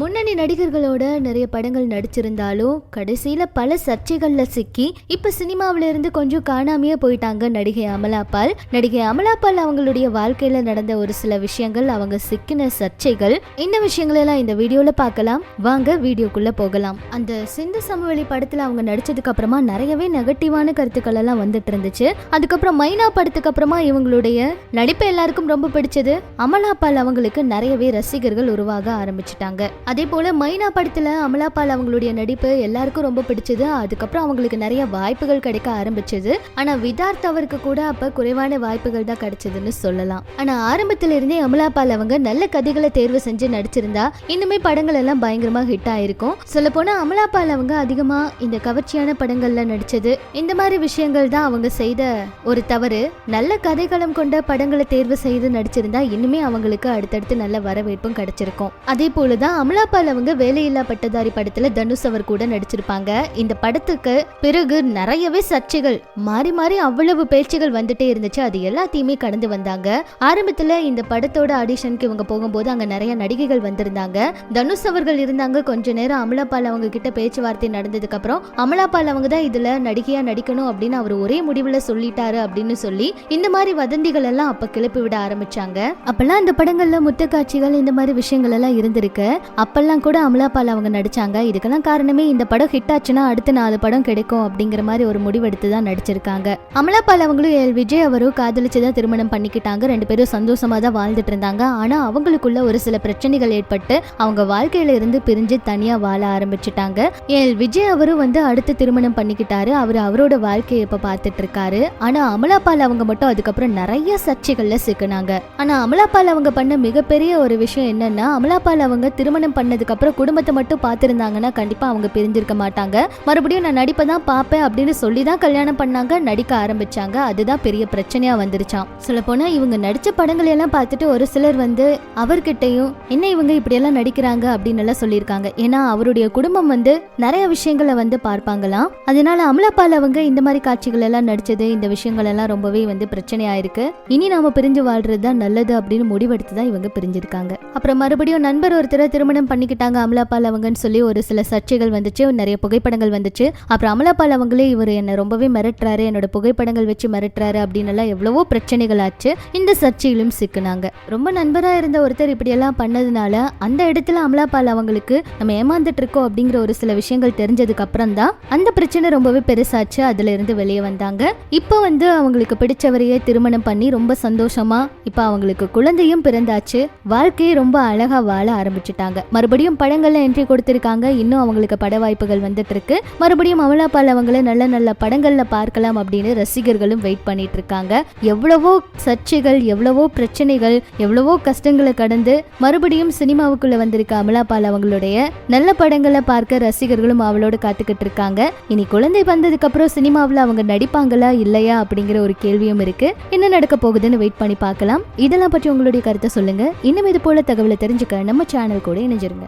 முன்னணி நடிகர்களோட நிறைய படங்கள் நடிச்சிருந்தாலும் கடைசியில பல சர்ச்சைகள்ல சிக்கி இப்ப சினிமாவில இருந்து கொஞ்சம் காணாமையே போயிட்டாங்க நடிகை அமலா பால். நடிகை அமலா பால் அவங்களுடைய வாழ்க்கையில நடந்த ஒரு சில விஷயங்கள் அவங்க சிக்கின சர்ச்சைகள். இந்த விஷயங்களெல்லாம் இந்த வீடியோல பார்க்கலாம். வாங்க வீடியோக்குள்ள போகலாம். அந்த சிந்து சமவெளி படத்துல அவங்க நடிச்சதுக்கு அப்புறமா நிறையவே நெகட்டிவான கருத்துக்கள் எல்லாம் வந்துட்டு இருந்துச்சு. அதுக்கப்புறம் மைனா படத்துக்கு அப்புறமா இவங்களுடைய நடிப்பு எல்லாருக்கும் ரொம்ப பிடிச்சது. அமலா பால் அவங்களுக்கு நிறையவே ரசிகர்கள் உருவாக ஆரம்பிச்சிட்டாங்க. அதே போல் மைனா படத்தில் அமலாபால் அவங்களுடைய நடிப்பு எல்லாருக்கும் ரொம்ப பிடிச்சது. அதுக்கப்புறம் அவங்களுக்கு நிறைய வாய்ப்புகள் கிடைக்க ஆரம்பிச்சது. ஆனால் விதார்த் அவருக்கு கூட அப்போ குறைவான வாய்ப்புகள் தான் கிடைச்சதுன்னு சொல்லலாம். ஆனால் ஆரம்பத்திலிருந்தே இருந்தே அவங்க நல்ல கதைகளை தேர்வு செஞ்சு நடிச்சிருந்தா இன்னுமே படங்கள் எல்லாம் பயங்கரமாக ஹிட் ஆயிருக்கும். சொல்ல போனா அவங்க அதிகமாக இந்த கவர்ச்சியான படங்கள்ல நடிச்சது. இந்த மாதிரி விஷயங்கள் தான் அவங்க செய்த ஒரு தவறு. நல்ல கதைகளம் கொண்ட படங்களை தேர்வு செய்து நடிச்சிருந்தா இன்னுமே அவங்களுக்கு அடுத்தடுத்து நல்ல வரவேற்பும் கிடைச்சிருக்கும். அதே போலதான் அமலாபால் அவங்க வேலையில்லா பட்டதாரி படத்துல தனுஷ் அவர் கூட நடிச்சிருப்பாங்க. இந்த படத்துக்கு பிறகு நிறையவே சர்ச்சைகள் மாறி மாறி அவ்வளவு பேச்சுகள் வந்துட்டே இருந்துச்சு. அது எல்லாத்தையுமே கடந்து வந்தாங்க. ஆரம்பத்துல இந்த படத்தோட ஆடிஷனுக்கு இவங்க போகும்போது அங்க நிறைய நடிகைகள் வந்திருந்தாங்க. தனுஷ் அவர்கள் இருந்தாங்க. கொஞ்ச நேரம் அமலாபால் அவங்க கிட்ட பேச்சுவார்த்தை நடந்ததுக்கு அப்புறம் அமலாபால் அவங்க தான் இதுல நடிகையா நடிக்கணும் அப்படின்னு அவர் ஒரே முடிவுல சொல்லிட்டாரு அப்படின்னு சொல்லி இந்த மாதிரி வதந்திகள் எல்லாம் அப்ப கிளப்பி விட ஆரம்பிச்சாங்க. அப்பெல்லாம் அந்த படங்கள்ல முத்த காட்சிகள் இந்த மாதிரி விஷயங்கள் எல்லாம் இருந்திருக்கு. அப்பெல்லாம் கூட அமலாபால் அவங்க நடிச்சாங்க. இதுக்கெல்லாம் காரணமே இந்த படம் ஹிட் ஆச்சுன்னா அடுத்து நாலு படம் கிடைக்கும் அப்படிங்கிற மாதிரி ஒரு முடிவெடுத்து தான் நடிச்சிருக்காங்க. அமலாபால் அவங்களும் எல். விஜய் அவரும் காதலிச்சு தான் திருமணம் பண்ணிக்கிட்டாங்க. ரெண்டு பேரும் சந்தோஷமா தான் வாழ்ந்துட்டு இருந்தாங்க. ஆனா அவங்களுக்குள்ள ஒரு சில பிரச்சனைகள் ஏற்பட்டு அவங்க வாழ்க்கையில இருந்து பிரிஞ்சு தனியா வாழ ஆரம்பிச்சுட்டாங்க. எல். விஜய் அவரும் வந்து அடுத்து திருமணம் பண்ணிக்கிட்டாரு. அவர் அவரோட வாழ்க்கையை இப்ப பார்த்துட்டு இருக்காரு ஆனா அமலாபால் அவங்க மட்டும் அதுக்கப்புறம் நிறைய சர்ச்சைகள்ல சிக்கினாங்க. ஆனா அமலாபால் அவங்க பண்ண மிகப்பெரிய ஒரு விஷயம் என்னன்னா அமலாபால் அவங்க திருமணம் பண்ணதுக்கு அப்புறம் குடும்பத்தை மட்டும் பார்த்துருந்தாங்கன்னா கண்டிப்பா அவங்க பிரிஞ்சிருக்க மாட்டாங்க. மறுபடியும் நான் நடிப்பை தான் பார்ப்பேன் அப்படின்னு சொல்லி தான் கல்யாணம் பண்ணாங்க நடிக்க ஆரம்பிச்சாங்க. அதுதான் பெரிய பிரச்சனையா வந்துருச்சான் சொல்ல போனா இவங்க நடிச்ச படங்களை எல்லாம் பார்த்துட்டு ஒரு சிலர் வந்து அவர்கிட்டையும் என்ன இவங்க இப்படியெல்லாம் நடிக்கிறாங்க? அப்படின்னு எல்லாம் சொல்லியிருக்காங்க. ஏன்னா அவருடைய குடும்பம் வந்து நிறைய விஷயங்களை வந்து பார்ப்பாங்களாம். அதனால அமலாபால் அவங்க இந்த மாதிரி காட்சிகள் எல்லாம் நடிச்சது இந்த விஷயங்கள் எல்லாம் ரொம்பவே வந்து பிரச்சனையா இருக்கு. இனி நாம பிரிஞ்சு வாழ்றது தான் நல்லது அப்படின்னு முடிவெடுத்து தான் இவங்க பிரிஞ்சிருக்காங்க. அப்புறம் மறுபடியும் நண்பர் ஒருத்தர் திருமணம் பண்ணிக்கிட்டாங்க அமலாபால் அவங்கன்னு சொல்லி ஒரு சில சர்ச்சைகள் வந்துச்சு நிறைய புகைப்படங்கள் வந்துச்சு. அப்புறம் அமலாபால் அவங்களே இவர் என்னை ரொம்பவே மிரட்டுறாரு என்னோட புகைப்படங்கள் வச்சு மிரட்டுறாரு அப்படின்னு எல்லாம் எவ்வளவோ பிரச்சனைகள் ஆச்சு. இந்த சர்ச்சையிலும் சிக்கினாங்க. ரொம்ப நண்பராக இருந்த ஒருத்தர் இப்படியெல்லாம் பண்ணதுனால அந்த இடத்துல அமலாபால் அவங்களுக்கு நம்ம ஏமாந்துட்டு இருக்கோம் அப்படிங்கிற ஒரு சில விஷயங்கள் தெரிஞ்சதுக்கு அப்புறம் தான் அந்த பிரச்சனை ரொம்பவே பெருசாச்சு. அதுல இருந்து வெளியே வந்தாங்க. இப்போ வந்து அவங்களுக்கு பிடிச்சவரையே திருமணம் பண்ணி ரொம்ப சந்தோஷமா இப்போ அவங்களுக்கு குழந்தையும் பிறந்தாச்சு. வாழ்க்கையை ரொம்ப அழகா வாழ ஆரம்பிச்சிட்டாங்க. மறுபடியும் படங்கள்ல என்ட்ரி கொடுத்திருக்காங்க. இன்னும் அவங்களுக்கு பட வாய்ப்புகள் வந்துட்டு இருக்கு மறுபடியும் அமலாபால் அவங்கள நல்ல நல்ல படங்கள்ல பார்க்கலாம் அப்படின்னு ரசிகர்களும் வெயிட் பண்ணிட்டு இருக்காங்க எவ்வளவோ சர்ச்சைகள் எவ்வளவோ பிரச்சனைகள் எவ்வளவோ கஷ்டங்களை கடந்து மறுபடியும் சினிமாவுக்குள்ள வந்திருக்க அமலாபால் அவங்களுடைய நல்ல படங்களை பார்க்க ரசிகர்களும் அவளோட காத்துக்கிட்டு இருக்காங்க இனி குழந்தை வந்ததுக்கு அப்புறம் சினிமாவில் அவங்க நடிப்பாங்களா இல்லையா அப்படிங்கிற ஒரு கேள்வியும் இருக்கு. என்ன நடக்க போகுதுன்னு வெயிட் பண்ணி பார்க்கலாம். இதெல்லாம் பற்றி உங்களுடைய கருத்தை சொல்லுங்க. இன்னும் இது போல தகவலை தெரிஞ்சுக்க நம்ம சேனல் கூட இணைஞ்சிருங்க